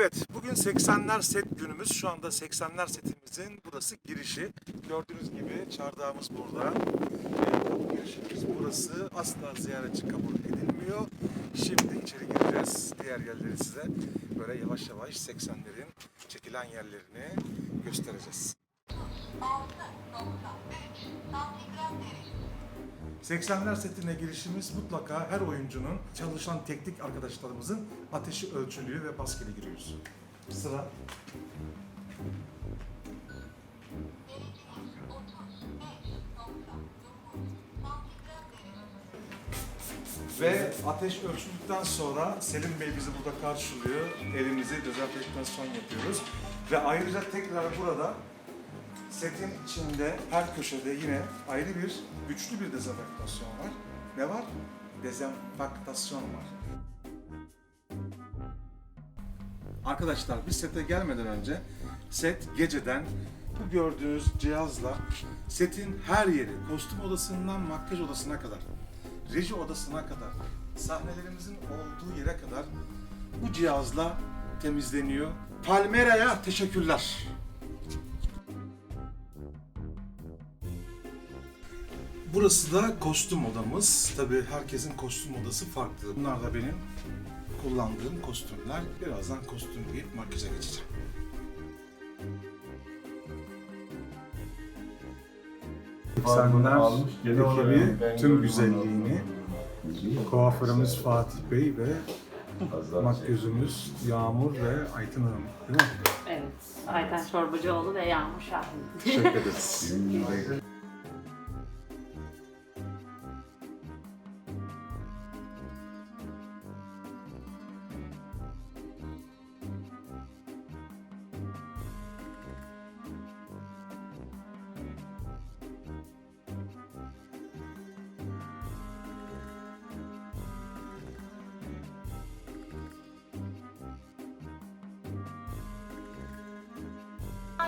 Evet, bugün 80'ler set günümüz. Şu anda 80'ler setimizin burası girişi. Gördüğünüz gibi çardağımız burada. Girişimiz burası. Asla ziyaretçi kabul edilmiyor. Şimdi içeri gireceğiz. Diğer yerleri size böyle yavaş yavaş 80'lerin çekilen yerlerini göstereceğiz. 80'ler setine girişimiz mutlaka her oyuncunun, çalışan teknik arkadaşlarımızın ateşi ölçülüyor ve maskeli giriyoruz. Sıra. Ve ateş ölçüldükten sonra Selim Bey bizi burada karşılıyor. Elimizi dezenfektasyon yapıyoruz. Ve ayrıca tekrar burada setin içinde her köşede yine ayrı bir güçlü bir dezenfektasyon var. Ne var? Dezenfektasyon var. Arkadaşlar biz sete gelmeden önce set geceden bu gördüğünüz cihazla setin her yeri, kostüm odasından makyaj odasına kadar, reji odasına kadar, sahnelerimizin olduğu yere kadar bu cihazla temizleniyor. Palmera'ya teşekkürler. Burası da kostüm odamız. Tabii herkesin kostüm odası farklı. Bunlar da benim kullandığım kostümler. Birazdan kostüm giyip makyaja geçeceğim. Oraya. ekibi tüm güzelliğini kuaförümüz Fatih Bey ve makyözümüz Yağmur ve Aytın Hanım. Değil mi? Evet. Ayten Çorbacıoğlu ve Yağmur Şahin. Teşekkür ederiz.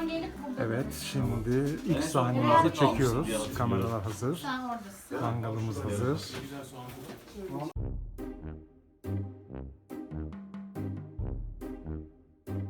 Şey. gelip burada Evet, şimdi ilk sahnemizi çekiyoruz. Kameralar hazır. sen oradasın. Mangalımız hazır.